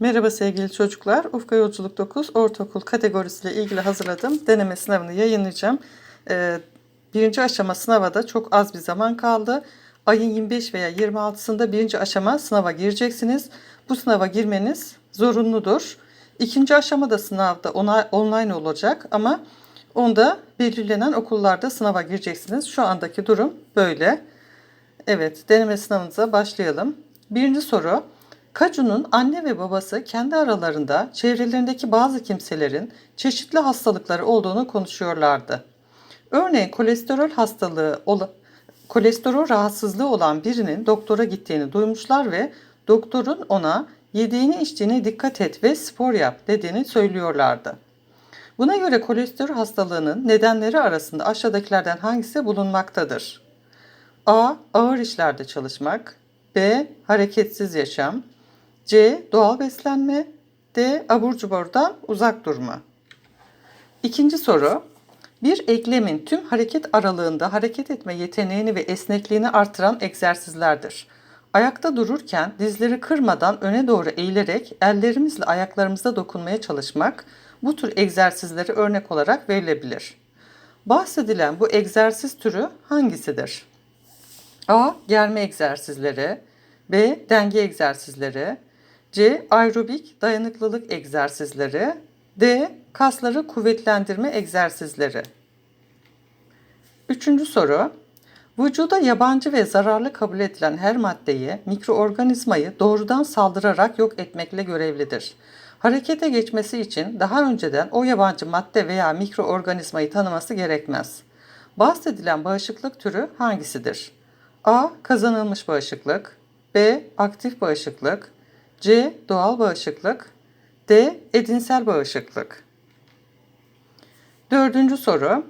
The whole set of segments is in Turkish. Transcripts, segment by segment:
Merhaba sevgili çocuklar. Ufka Yolculuk 9 ortaokul kategorisiyle ilgili hazırladığım deneme sınavını yayınlayacağım. Ee, birinci aşama sınava da çok az bir zaman kaldı. Ayın 25 veya 26'sında birinci aşama sınava gireceksiniz. Bu sınava girmeniz zorunludur. İkinci aşamada sınavda ona- online olacak ama onda belirlenen okullarda sınava gireceksiniz. Şu andaki durum böyle. Evet, deneme sınavınıza başlayalım. Birinci soru. Kacu'nun anne ve babası kendi aralarında çevrelerindeki bazı kimselerin çeşitli hastalıkları olduğunu konuşuyorlardı. Örneğin kolesterol hastalığı, kolesterol rahatsızlığı olan birinin doktora gittiğini duymuşlar ve doktorun ona yediğini içtiğine dikkat et ve spor yap dediğini söylüyorlardı. Buna göre kolesterol hastalığının nedenleri arasında aşağıdakilerden hangisi bulunmaktadır? A. Ağır işlerde çalışmak. B. Hareketsiz yaşam. C. Doğal beslenme. D. Abur cuburdan uzak durma. İkinci soru. Bir eklemin tüm hareket aralığında hareket etme yeteneğini ve esnekliğini artıran egzersizlerdir. Ayakta dururken dizleri kırmadan öne doğru eğilerek ellerimizle ayaklarımıza dokunmaya çalışmak bu tür egzersizleri örnek olarak verilebilir. Bahsedilen bu egzersiz türü hangisidir? A. Germe egzersizleri B. Denge egzersizleri C. Aerobik dayanıklılık egzersizleri D. Kasları kuvvetlendirme egzersizleri Üçüncü soru. Vücuda yabancı ve zararlı kabul edilen her maddeyi, mikroorganizmayı doğrudan saldırarak yok etmekle görevlidir. Harekete geçmesi için daha önceden o yabancı madde veya mikroorganizmayı tanıması gerekmez. Bahsedilen bağışıklık türü hangisidir? A. Kazanılmış bağışıklık B. Aktif bağışıklık C. Doğal bağışıklık D. Edinsel bağışıklık Dördüncü soru.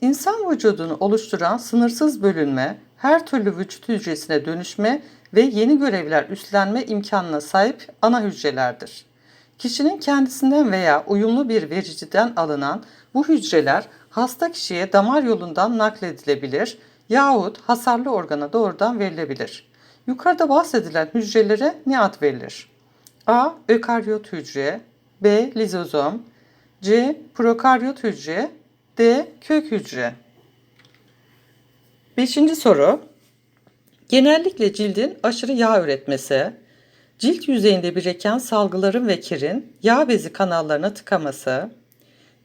İnsan vücudunu oluşturan sınırsız bölünme, her türlü vücut hücresine dönüşme ve yeni görevler üstlenme imkanına sahip ana hücrelerdir. Kişinin kendisinden veya uyumlu bir vericiden alınan bu hücreler hasta kişiye damar yolundan nakledilebilir yahut hasarlı organa doğrudan verilebilir. Yukarıda bahsedilen hücrelere ne ad verilir? A. Ökaryot hücre B. Lizozom C. Prokaryot hücre D. Kök hücre Beşinci soru. Genellikle cildin aşırı yağ üretmesi, cilt yüzeyinde biriken salgıların ve kirin yağ bezi kanallarına tıkaması,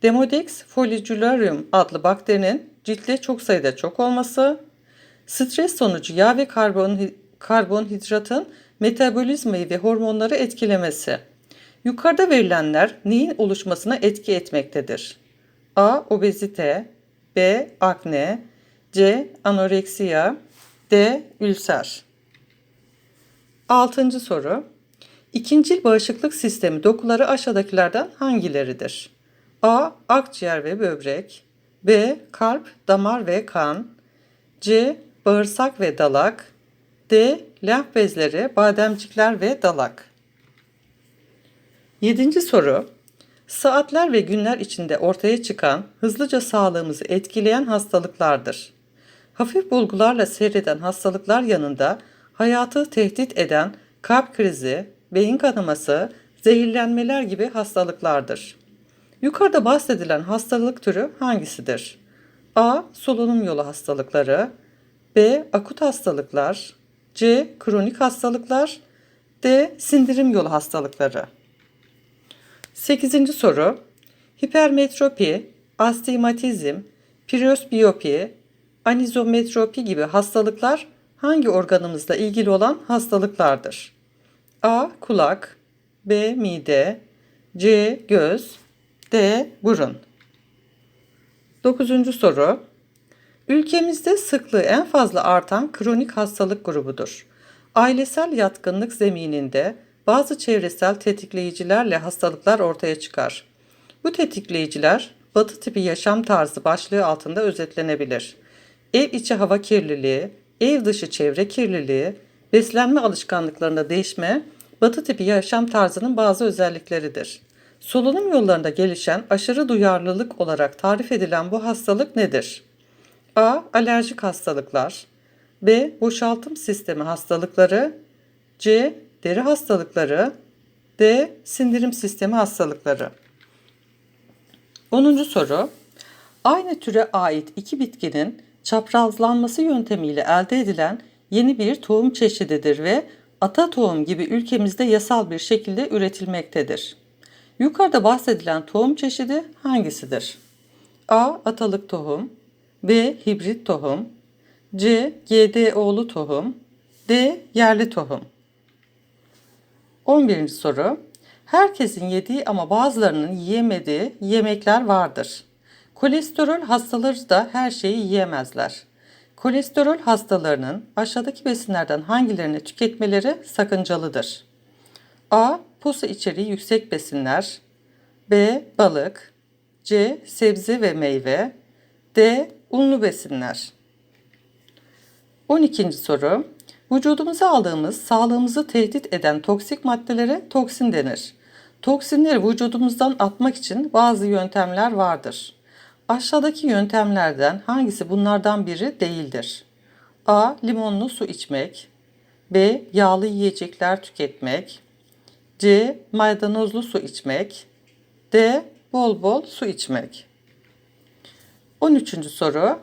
Demodex follicularum adlı bakterinin ciltte çok sayıda çok olması, stres sonucu yağ ve karbon, karbonhidratın metabolizmayı ve hormonları etkilemesi. Yukarıda verilenler neyin oluşmasına etki etmektedir? A. Obezite B. Akne C. Anoreksiya D. Ülser Altıncı soru. İkincil bağışıklık sistemi dokuları aşağıdakilerden hangileridir? A. Akciğer ve böbrek B. Kalp, damar ve kan C. Bağırsak ve dalak D. Lenf bezleri, bademcikler ve dalak Yedinci soru. Saatler ve günler içinde ortaya çıkan, hızlıca sağlığımızı etkileyen hastalıklardır. Hafif bulgularla seyreden hastalıklar yanında hayatı tehdit eden kalp krizi, beyin kanaması, zehirlenmeler gibi hastalıklardır. Yukarıda bahsedilen hastalık türü hangisidir? A. Solunum yolu hastalıkları B. Akut hastalıklar C. Kronik hastalıklar D. Sindirim yolu hastalıkları 8. soru. Hipermetropi, astigmatizm, presbiyopi, anizometropi gibi hastalıklar hangi organımızla ilgili olan hastalıklardır? A. Kulak B. Mide C. Göz D. Burun 9. soru. Ülkemizde sıklığı en fazla artan kronik hastalık grubudur. Ailesel yatkınlık zemininde bazı çevresel tetikleyicilerle hastalıklar ortaya çıkar. Bu tetikleyiciler batı tipi yaşam tarzı başlığı altında özetlenebilir. Ev içi hava kirliliği, ev dışı çevre kirliliği, beslenme alışkanlıklarında değişme, batı tipi yaşam tarzının bazı özellikleridir. Solunum yollarında gelişen aşırı duyarlılık olarak tarif edilen bu hastalık nedir? A. Alerjik hastalıklar B. Boşaltım sistemi hastalıkları C deri hastalıkları, D. Sindirim sistemi hastalıkları. 10. soru. Aynı türe ait iki bitkinin çaprazlanması yöntemiyle elde edilen yeni bir tohum çeşididir ve ata tohum gibi ülkemizde yasal bir şekilde üretilmektedir. Yukarıda bahsedilen tohum çeşidi hangisidir? A. Atalık tohum B. Hibrit tohum C. GDO'lu tohum D. Yerli tohum 11. soru. Herkesin yediği ama bazılarının yiyemediği yemekler vardır. Kolesterol hastaları da her şeyi yiyemezler. Kolesterol hastalarının aşağıdaki besinlerden hangilerini tüketmeleri sakıncalıdır? A. Posa içeriği yüksek besinler B. Balık C. Sebze ve meyve D. Unlu besinler 12. soru. Vücudumuza aldığımız sağlığımızı tehdit eden toksik maddelere toksin denir. Toksinleri vücudumuzdan atmak için bazı yöntemler vardır. Aşağıdaki yöntemlerden hangisi bunlardan biri değildir? A. Limonlu su içmek B. Yağlı yiyecekler tüketmek C. Maydanozlu su içmek D. Bol bol su içmek 13. soru.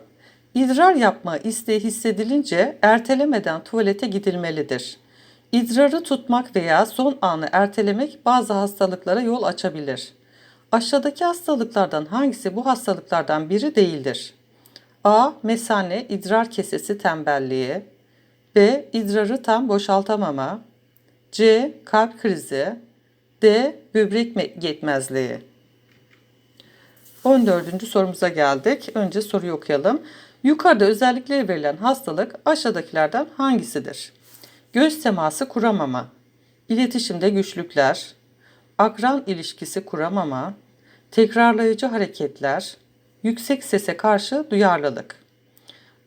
İdrar yapma isteği hissedilince ertelemeden tuvalete gidilmelidir. İdrarı tutmak veya son anı ertelemek bazı hastalıklara yol açabilir. Aşağıdaki hastalıklardan hangisi bu hastalıklardan biri değildir? A. Mesane, idrar kesesi tembelliği. B. İdrarı tam boşaltamama. C. Kalp krizi. D. Böbrek yetmezliği. 14. sorumuza geldik. Önce soruyu okuyalım. Yukarıda özellikleri verilen hastalık aşağıdakilerden hangisidir? Göz teması kuramama, iletişimde güçlükler, akran ilişkisi kuramama, tekrarlayıcı hareketler, yüksek sese karşı duyarlılık.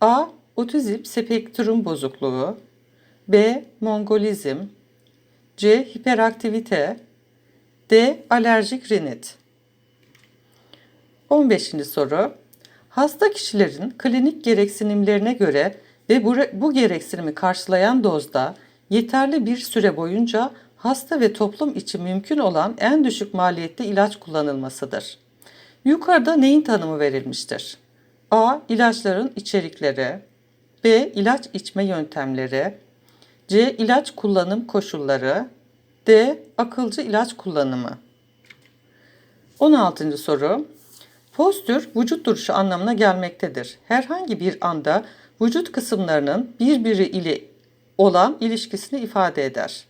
A. Otizm spektrum bozukluğu B. Mongolizm C. Hiperaktivite D. Alerjik rinit 15. soru Hasta kişilerin klinik gereksinimlerine göre ve bu, gereksinimi karşılayan dozda yeterli bir süre boyunca hasta ve toplum için mümkün olan en düşük maliyette ilaç kullanılmasıdır. Yukarıda neyin tanımı verilmiştir? A. İlaçların içerikleri B. İlaç içme yöntemleri C. İlaç kullanım koşulları D. Akılcı ilaç kullanımı 16. soru Postür vücut duruşu anlamına gelmektedir. Herhangi bir anda vücut kısımlarının birbiri ile olan ilişkisini ifade eder.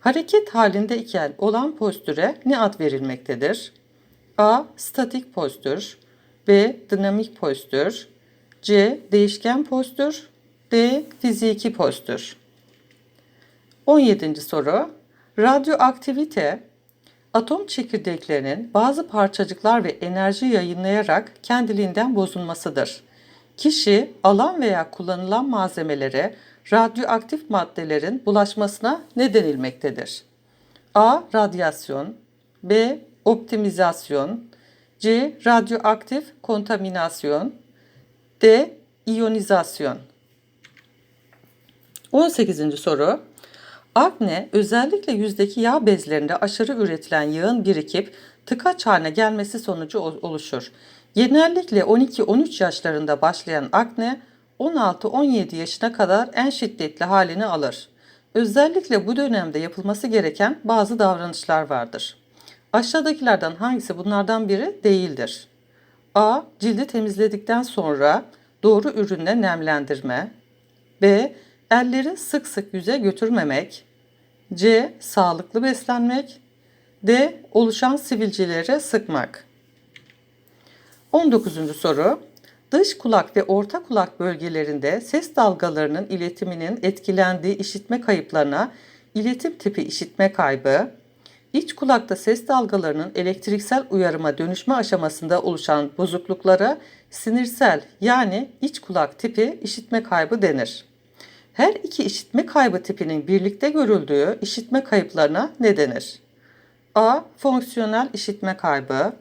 Hareket halinde iken olan postüre ne ad verilmektedir? A. Statik postür B. Dinamik postür C. Değişken postür D. Fiziki postür 17. soru Radyoaktivite Atom çekirdeklerinin bazı parçacıklar ve enerji yayınlayarak kendiliğinden bozulmasıdır. Kişi, alan veya kullanılan malzemelere radyoaktif maddelerin bulaşmasına ne denilmektedir? A. Radyasyon B. Optimizasyon C. Radyoaktif kontaminasyon D. İyonizasyon 18. soru Akne özellikle yüzdeki yağ bezlerinde aşırı üretilen yağın birikip tıkaç haline gelmesi sonucu oluşur. Genellikle 12-13 yaşlarında başlayan akne 16-17 yaşına kadar en şiddetli halini alır. Özellikle bu dönemde yapılması gereken bazı davranışlar vardır. Aşağıdakilerden hangisi bunlardan biri değildir? A. Cildi temizledikten sonra doğru ürünle nemlendirme. B. Elleri sık sık yüze götürmemek. C. Sağlıklı beslenmek. D. Oluşan sivilcelere sıkmak. 19. soru. Dış kulak ve orta kulak bölgelerinde ses dalgalarının iletiminin etkilendiği işitme kayıplarına iletim tipi işitme kaybı, iç kulakta ses dalgalarının elektriksel uyarıma dönüşme aşamasında oluşan bozukluklara sinirsel yani iç kulak tipi işitme kaybı denir. Her iki işitme kaybı tipinin birlikte görüldüğü işitme kayıplarına ne denir? A. Fonksiyonel işitme kaybı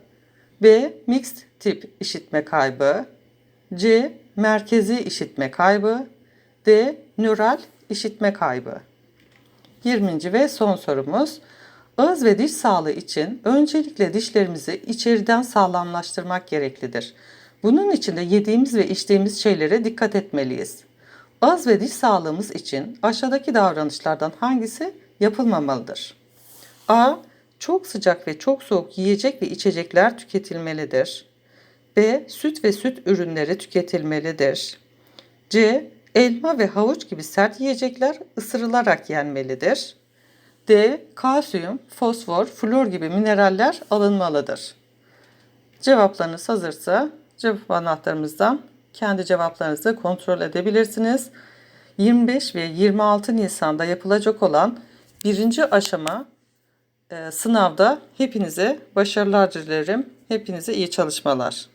B. Mixed tip işitme kaybı C. Merkezi işitme kaybı D. Nöral işitme kaybı 20. ve son sorumuz. Ağız ve diş sağlığı için öncelikle dişlerimizi içeriden sağlamlaştırmak gereklidir. Bunun için de yediğimiz ve içtiğimiz şeylere dikkat etmeliyiz. Ağız ve diş sağlığımız için aşağıdaki davranışlardan hangisi yapılmamalıdır? A. Çok sıcak ve çok soğuk yiyecek ve içecekler tüketilmelidir. B. Süt ve süt ürünleri tüketilmelidir. C. Elma ve havuç gibi sert yiyecekler ısırılarak yenmelidir. D. Kalsiyum, fosfor, flor gibi mineraller alınmalıdır. Cevaplarınız hazırsa cevap anahtarımızdan kendi cevaplarınızı kontrol edebilirsiniz. 25 ve 26 Nisan'da yapılacak olan birinci aşama e, sınavda hepinize başarılar dilerim. Hepinize iyi çalışmalar.